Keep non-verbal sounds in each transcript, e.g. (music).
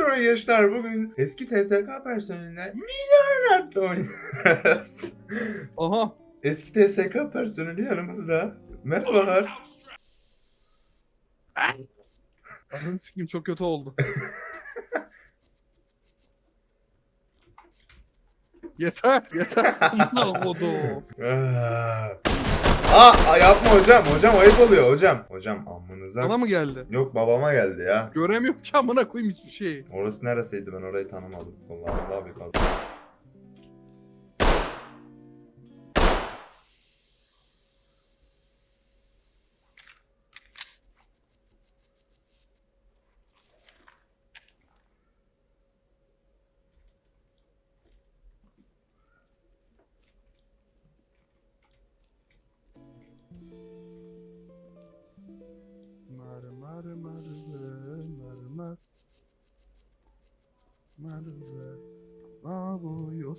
sonra gençler bugün eski TSK personelinden Midornat'la oynuyoruz. Aha. Eski TSK personeli yanımızda. Merhabalar. Ananı sikeyim çok kötü oldu. (laughs) yeter yeter. Amına kodum. Aa, yapma hocam. Hocam ayıp oluyor hocam. Hocam amınıza. Bana mı geldi? Yok babama geldi ya. Göremiyorum ki amına koyayım hiçbir şeyi. Orası neresiydi ben orayı tanımadım. Vallahi daha bir kaldı.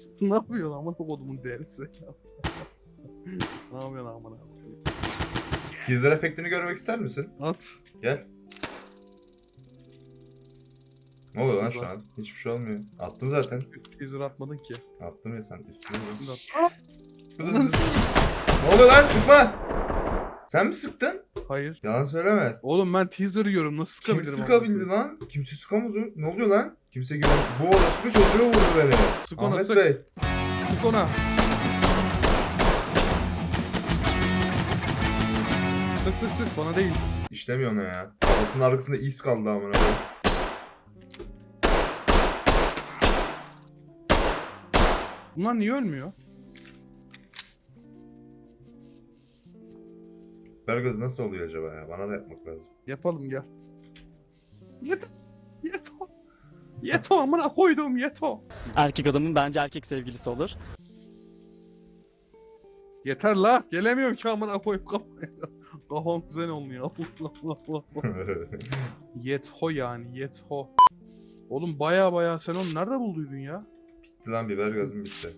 (laughs) Ne yapıyorsun amına kodumun derisi? (laughs) ne yapıyorsun amına? Teaser efektini görmek ister misin? At. Gel. Ne oluyor lan şu an? Hiçbir şey olmuyor. Attım zaten. Teaser atmadın ki. Attım ya sen üstüne bak. Ne oluyor lan sıkma. Sen mi sıktın? Hayır. Yalan söyleme. Oğlum ben teaser yiyorum nasıl Kim sıkabilirim? sıkabildi lan? Kimse sıkamaz. Ne oluyor lan? Kimse güven... Bu orospu çocuğu vurdu beni. Sık ona, Ahmet sık. Bey. Sık ona. Sık sık sık bana değil. İşlemiyor ne ya? Kafasının arkasında iz kaldı amına koyayım. Bunlar niye ölmüyor? Bergaz nasıl oluyor acaba ya? Bana da yapmak lazım. Yapalım gel. Yeto. Yeto. Yeto amına koydum yeto. Erkek adamın bence erkek sevgilisi olur. Yeter la. Gelemiyorum ki amına koyup kafaya. (laughs) Kafam güzel olmuyor. Allah (laughs) Allah Allah. Yeto yani yeto. Oğlum baya baya sen onu nerede bulduydun ya? bitti lan biber gazım bitti.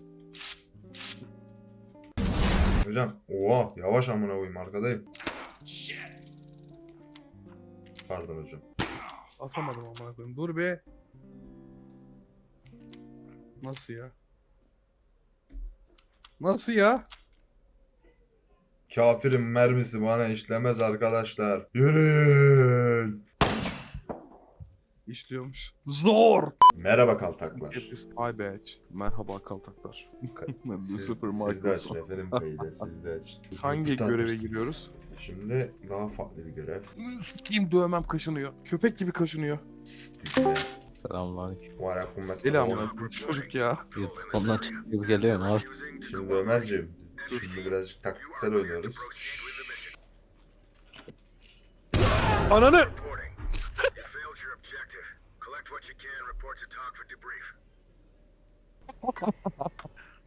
Hocam, oha yavaş amına koyayım arkadayım. Pardon hocam. Atamadım amına koyayım. Dur be. Nasıl ya? Nasıl ya? Kafirin mermisi bana işlemez arkadaşlar. Yürüyün. İşliyormuş. Zor. Merhaba kaltaklar. Hepsi my badge. Merhaba kaltaklar. (laughs) Ben Siz, Super siz de aç Microsoft. referim kaydı siz de aç. (laughs) Hangi göreve giriyoruz? Şimdi daha farklı bir görev. Sikiyim dövmem kaşınıyor. Köpek gibi kaşınıyor. Güzel. Selamünaleyküm. Var aklım mesela. Koyayım çocuk ya. YouTube'dan çıkıp gibi geliyor abi? Şimdi Ömerciğim, biz şimdi birazcık taktiksel oynuyoruz. Ananı! You failed your objective. Collect what you can, report to TOC for debrief.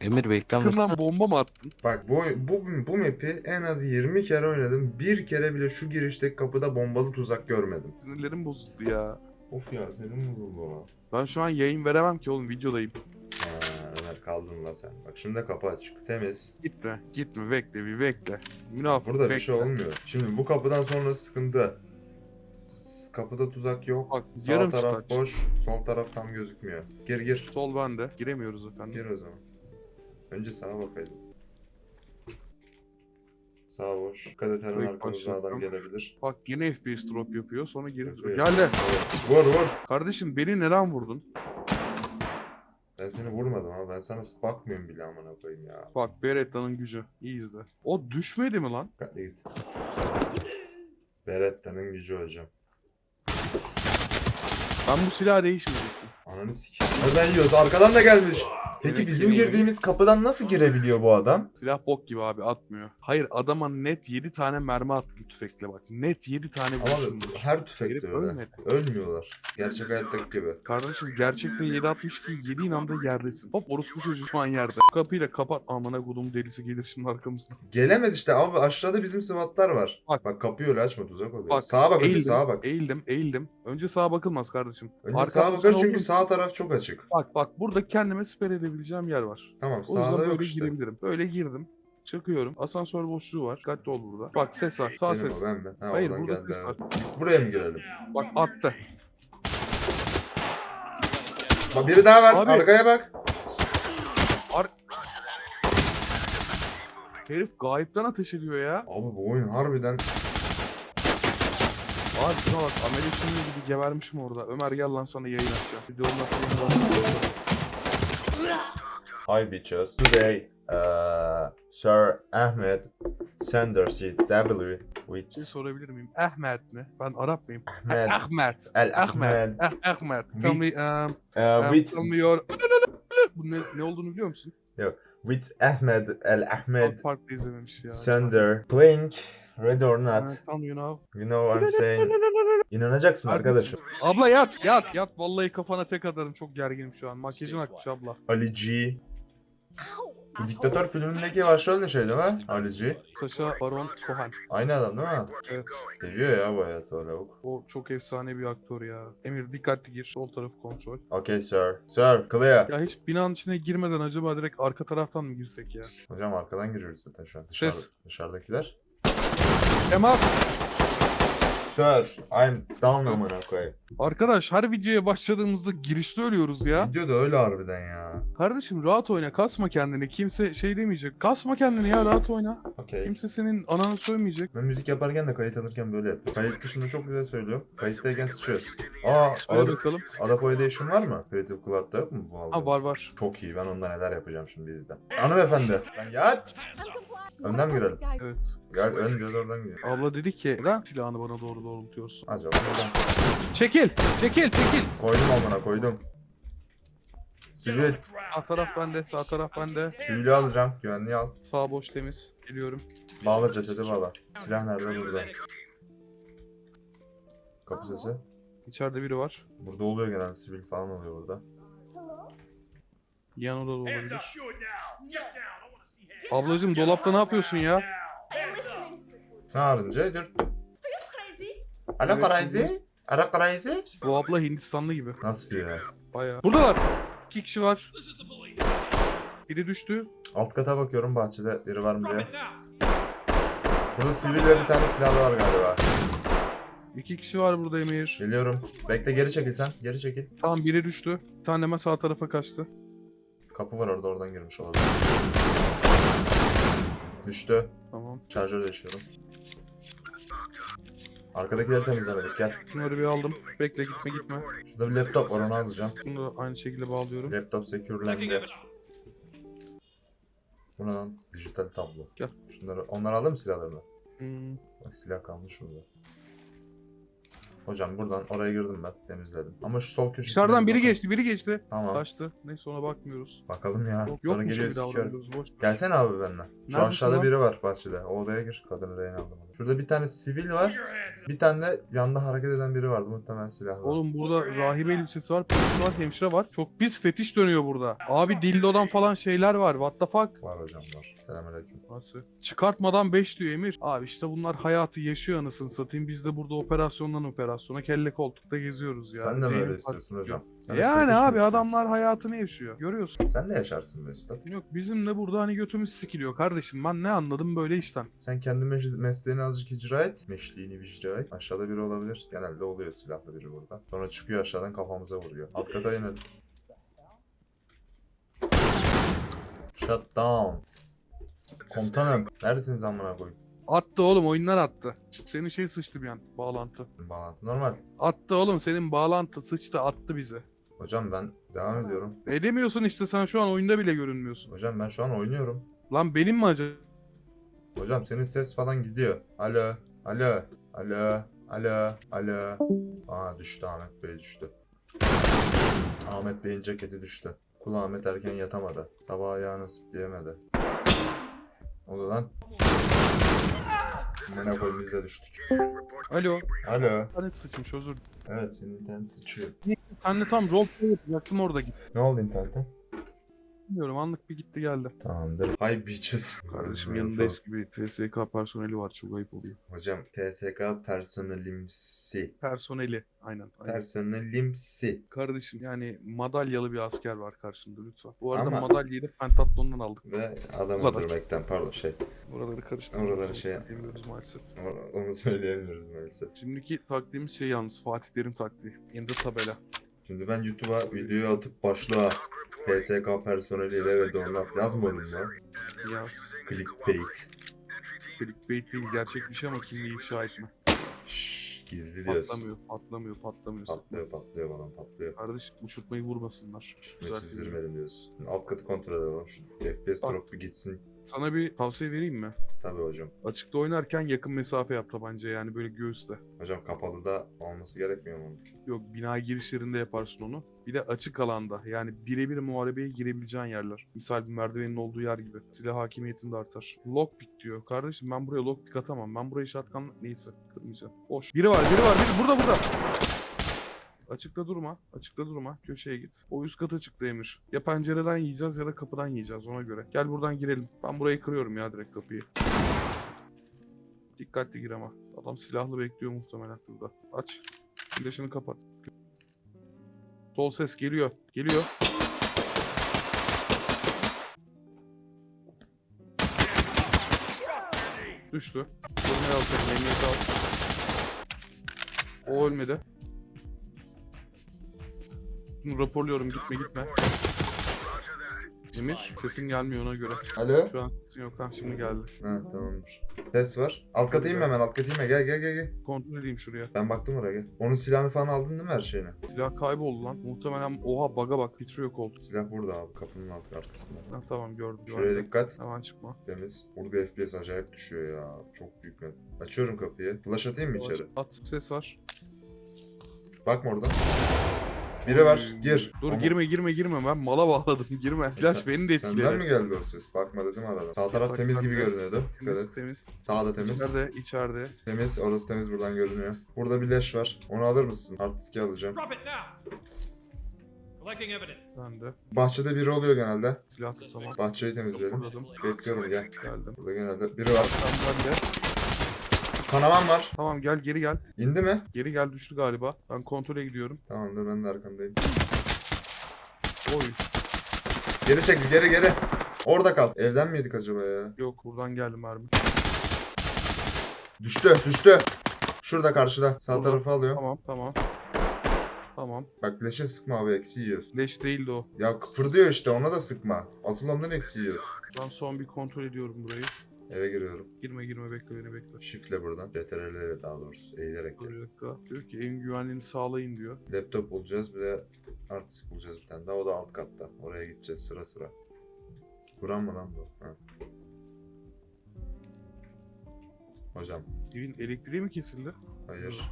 (laughs) Emir bekler misin? Kırdan bomba mı attın? Bak bu, bu, bu map'i en az 20 kere oynadım. Bir kere bile şu girişteki kapıda bombalı tuzak görmedim. Sinirlerim bozuldu ya. Of ya senin bu? Ben şu an yayın veremem ki oğlum videodayım. Ha, Ömer kaldın la sen. Bak şimdi de kapı açık. Temiz. Gitme, gitme, bekle bir bekle. Münafık Burada bekle. bir şey olmuyor. Şimdi bu kapıdan sonra sıkıntı. Kapıda tuzak yok. Bak Sağ yarım taraf çıtaç. boş. Sol taraf tam gözükmüyor. Gir gir. Sol bende. Giremiyoruz efendim. Gir o zaman. Önce sağa bakayım. Sağ boş. Dikkat et her an arkamızdan adam gelebilir. Bak yine FPS drop yapıyor sonra geri Evet. Geldi. Vur vur. Kardeşim beni neden vurdun? Ben seni vurmadım ama ben sana bakmıyorum bile amına koyayım ya. Bak Beretta'nın gücü. İyi izle. O düşmedi mi lan? Dikkatli git. Beretta'nın gücü hocam. Ben bu silahı değişmeyecektim. Ananı sikeyim. Nereden yiyoruz? Arkadan da gelmiş. Peki Evet, bizim geliyor. girdiğimiz kapıdan nasıl girebiliyor bu adam? Silah bok gibi abi atmıyor. Hayır adama net 7 tane mermi attım tüfekle bak. Net 7 tane Ama vuruşum var. her tüfekte Herif öyle. ölmedi. Ölmüyorlar. Gerçek hayattaki gibi. Kardeşim gerçekten 7.62 yediğin anda yerdesin. Hop orospu çocuğu şu an yerde. Kapıyı da kapat. Amına kodum delisi gelir şimdi arkamızdan. Gelemez işte abi aşağıda bizim sıvatlar var. Bak. Bak kapıyı öyle açma tuzak oluyor. Bak, sağa bak önce Eğildim, sağa bak. eğildim, eğildim. Önce sağa bakılmaz kardeşim. Önce Arkamda sağa sen bakar çünkü oldun. sağ taraf çok açık. Bak bak burada kendime siper edebileceğim yer var. Tamam O yüzden sağda böyle işte. girebilirim. Böyle girdim. Çıkıyorum. Asansör boşluğu var. Dikkatli ol burada. Bak ses var. Sağ Benim ses. o ben mi? Ha, Hayır burada ses var. Buraya mı girelim? Bak attı. Bak Biri daha var. Abi. Arkaya bak. Herif gayipten ateş ediyor ya. Abi bu oyun harbiden Abi şuna bak Amel'i şimdi gibi gebermişim orada. Ömer gel lan sana yayın açacağım. Videonun atayım Hi bitches. Today, uh, Sir Ahmed Sanders W with şey sorabilir miyim? Ahmet mi? Ben Arap mıyım? Ahmed Ahmet. El Ahmet. Ahmed Ah, Ahmet. Tell me, um, uh, um, with tell me your... (laughs) Bu ne, ne olduğunu biliyor musun? with Ahmed El Ahmed Çok farklı izlememiş ya. Sander playing Red or Not. Tell me you know. You know what I'm saying. (laughs) İnanacaksın arkadaşım. Abla yat yat yat. Vallahi kafana tek atarım. Çok gerginim şu an. Makyajın akmış abla. Ali G. Diktatör filmindeki başrol ne şey değil mi? Ali G. Saşa Baron Cohen. Aynı adam değil mi? Evet. Seviyor ya bu hayatı o lavuk. O çok efsane bir aktör ya. Emir dikkatli gir. Sol tarafı kontrol. Okay sir. Sir clear. Ya hiç binanın içine girmeden acaba direkt arka taraftan mı girsek ya? Hocam arkadan giriyoruz zaten şu an. Dışarı, Ses. dışarıdakiler. Temas. Sir, I'm down amına koyayım. Arkadaş her videoya başladığımızda girişte ölüyoruz ya. Video da öyle harbiden ya. Kardeşim rahat oyna kasma kendini. Kimse şey demeyecek. Kasma kendini ya rahat oyna. Okey. Kimse senin ananı sövmeyecek. Ben müzik yaparken de kayıt alırken böyle yapıyorum. Kayıt dışında çok güzel söylüyorum. Kayıttayken sıçıyoruz. Aa, Hadi Ad- bakalım. Adapo Edition var mı? Creative Cloud'da yok mu bu aldığınız? Ha var var. Çok iyi. Ben onda neler yapacağım şimdi izle. Hanımefendi. Ben yat. Önden mi girelim? Evet. Gel ön göz oradan gidiyor. Abla dedi ki neden silahını bana doğru doğrultuyorsun? Acaba neden? Çekil! Çekil! Çekil! Koydum amına koydum. Sivil. Sağ taraf bende, sağ taraf bende. Sivili alacağım. Güvenliği al. Sağ boş temiz. Geliyorum. Bağla cesedi bağla. Silah nerede burada? Kapı sesi. İçeride biri var. Burada oluyor genelde sivil falan oluyor burada. Yan odada olabilir. Ablacım dolapta ne yapıyorsun ya? Ne arınca dur. Ala Karayzi. Ara Karayzi. Bu abla Hindistanlı gibi. Nasıl ya? Bayağı. Buradalar. İki kişi var. Biri düştü. Alt kata bakıyorum bahçede biri var mı diye. Burada sivil ve bir tane silahlı var galiba. İki kişi var burada Emir. Geliyorum. Bekle geri çekil sen. Geri çekil. Tamam biri düştü. Bir tane hemen sağ tarafa kaçtı. Kapı var orada oradan girmiş olabilir. Düştü. Tamam. Şarjör değişiyorum. Arkadakileri temizlemedik gel. Şunları bir aldım. Bekle gitme gitme. Şurada bir laptop var onu alacağım. Bunu da aynı şekilde bağlıyorum. Laptop secure'lendi. Bu ne lan? Dijital tablo. Gel. Şunları, onları aldın mı silahlarını? Hmm. Bak silah kalmış burada. Hocam buradan oraya girdim ben temizledim. Ama şu sol köşesine Dışarıdan bir biri geçti, biri geçti. Tamam. Kaçtı. Neyse ona bakmıyoruz. Bakalım ya. Yok, Sonra geliyor. Boş. Gelsene abi benimle. Şu Neredesin aşağıda lan? biri var bahçede. O odaya gir. Kadını rehin aldım. Şurada bir tane sivil var. Bir tane de yanda hareket eden biri vardı. Muhtemelen silahlı. Oğlum burada rahibe elbisesi var, polis var, hemşire var. Çok pis fetiş dönüyor burada. Abi dildodan falan şeyler var. What the fuck? Var hocam var. Selamünaleyküm. Nasıl? Çıkartmadan 5 diyor Emir. Abi işte bunlar hayatı yaşıyor anasını satayım. Biz de burada operasyondan operasyona kelle koltukta geziyoruz ya. Sen de böyle istiyorsun hocam. Yani abi adamlar hayatını yaşıyor. Görüyorsun. Sen de yaşarsın be üstad. Yok bizim de burada hani götümüz sikiliyor kardeşim. Ben ne anladım böyle işten. Sen kendi me- mesleğini azıcık icra et. Meşliğini icra et. Aşağıda biri olabilir. Genelde oluyor silahlı biri burada. Sonra çıkıyor aşağıdan kafamıza vuruyor. Alt kata inelim. Shut down. Komutanım. Neredesiniz amına koyayım? Attı oğlum oyunlar attı. Senin şey sıçtı bir an bağlantı. Bağlantı normal. Attı oğlum senin bağlantı sıçtı attı bizi. Hocam ben devam ediyorum. Edemiyorsun işte sen şu an oyunda bile görünmüyorsun. Hocam ben şu an oynuyorum. Lan benim mi acaba? Hocam senin ses falan gidiyor. Alo. Alo. Alo. Alo. Alo. Aa düştü Ahmet Bey düştü. Ahmet Bey'in ceketi düştü. Kul Ahmet erken yatamadı. Sabah ayağı nasip diyemedi. O da lan. Biz de düştük. Alo. Alo. Hani sıçmış özür dilerim. Evet senin internet sıçıyor. Sen de tam roleplay yapacaktım orada git. Ne oldu internete? Bilmiyorum anlık bir gitti geldi. Tamamdır. Hi bitches. (laughs) Kardeşim yanında eski bir TSK personeli var çok ayıp oluyor. Hocam TSK personelimsi. Personeli aynen. aynen. Personelimsi. Kardeşim yani madalyalı bir asker var karşında lütfen. Bu arada Ama- madalyayı da pentatlondan aldık. Ve adam Bu kadar. öldürmekten pardon şey. Buraları karıştırmıyoruz. Oraları şey- Demiyoruz maalesef. Onu söyleyemiyoruz maalesef. Şimdiki taktiğimiz şey yalnız Fatih Terim taktiği. The tabela. Şimdi ben YouTube'a videoyu atıp başlığa PSK personeliyle ve donat yazmadım mı? Yaz. Clickbait. Clickbait değil gerçek bir şey ama kimliği ifşa etme. Şşş gizli diyorsun. Patlamıyor, patlamıyor, patlamıyor. Patlıyor patlıyor bana patlıyor. Kardeş uçurtmayı vurmasınlar. Şunu çizdirmedim diyorsun. Alt katı kontrol edelim. Şu FPS drop bir gitsin. Sana bir tavsiye vereyim mi? Tabii hocam. Açıkta oynarken yakın mesafe yap tabanca yani böyle göğüste. Hocam kapalı da olması gerekmiyor mu? Yok bina girişlerinde yaparsın onu. Bir de açık alanda yani birebir muharebeye girebileceğin yerler. Misal bir merdivenin olduğu yer gibi. Silah hakimiyetin de artar. Lockpick diyor. Kardeşim ben buraya lockpick atamam. Ben burayı shotgun neyse kırmayacağım. Boş. Biri var biri var biri burada burada. Açıkta durma. Açıkta durma. Köşeye git. O üst kata çıktı Emir. Ya pencereden yiyeceğiz ya da kapıdan yiyeceğiz ona göre. Gel buradan girelim. Ben burayı kırıyorum ya direkt kapıyı. Dikkatli gir ama. Adam silahlı bekliyor muhtemelen burada. Aç. Flash'ını kapat. Sol ses geliyor. Geliyor. Düştü. Korumaya al seni. O ölmedi. Raporluyorum. Gitme gitme. Emir sesin gelmiyor ona göre. Alo? Şu an sesin yok. Ha şimdi geldi. Ha tamamdır. Ses var. Alt kata inme hemen alt kata inme. Gel gel gel gel. Kontrol edeyim şuraya. Ben baktım oraya gel. Onun silahını falan aldın değil mi her şeyini? Silah kayboldu lan. Muhtemelen oha baga bak. Pitro yok oldu. Silah burada abi kapının alt arkasında. Ha, tamam gördüm. Şuraya gördüm. dikkat. Hemen çıkma. Temiz. Burada FPS acayip düşüyor ya. Çok büyük net. Açıyorum kapıyı. Flash atayım mı içeri? At. Ses var. Bakma orada. Biri var. Gir. Dur Ama- girme girme girme ben mala bağladım girme. Flash beni de Senden mi etkiledi. geldi o ses? Bakma dedim arada. Sağ taraf Bak, temiz gibi ben görünüyordu. Dikkat Temiz temiz. Sağda temiz. İçeride içeride. Temiz. Orası temiz buradan görünüyor. Burada bir leş var. Onu alır mısın? Hard disk'i alacağım. Drop it now. Collecting evidence. Ben de. Bahçede biri oluyor genelde. Silah da tamam. Bahçeyi temizleyelim. Anladım. Bekliyorum gel. Geldim. Burada genelde biri var. Tamam ben de. Kanaman var. Tamam gel geri gel. İndi mi? Geri gel düştü galiba. Ben kontrole gidiyorum. Tamamdır ben de arkandayım. Oy. Geri çekil geri geri. Orada kal. Evden miydik acaba ya? Yok buradan geldim mermi. Düştü düştü. Şurada karşıda. Sağ Burada. tarafı alıyor. Tamam tamam. Tamam. Bak leşe sıkma abi eksi yiyorsun. Leş değildi o. Ya kıpırdıyor işte ona da sıkma. Asıl ondan eksi yiyorsun. Ben son bir kontrol ediyorum burayı. Eve giriyorum. Girme girme bekle beni bekle. Şifle buradan. CTRL'e daha doğrusu. Eğilerek bir dakika. Diyor ki evin güvenliğini sağlayın diyor. Laptop bulacağız bir de artist bulacağız bir tane daha. O da alt katta. Oraya gideceğiz sıra sıra. Buran mı lan bu? Ha. Hocam. Evin elektriği mi kesildi? Hayır.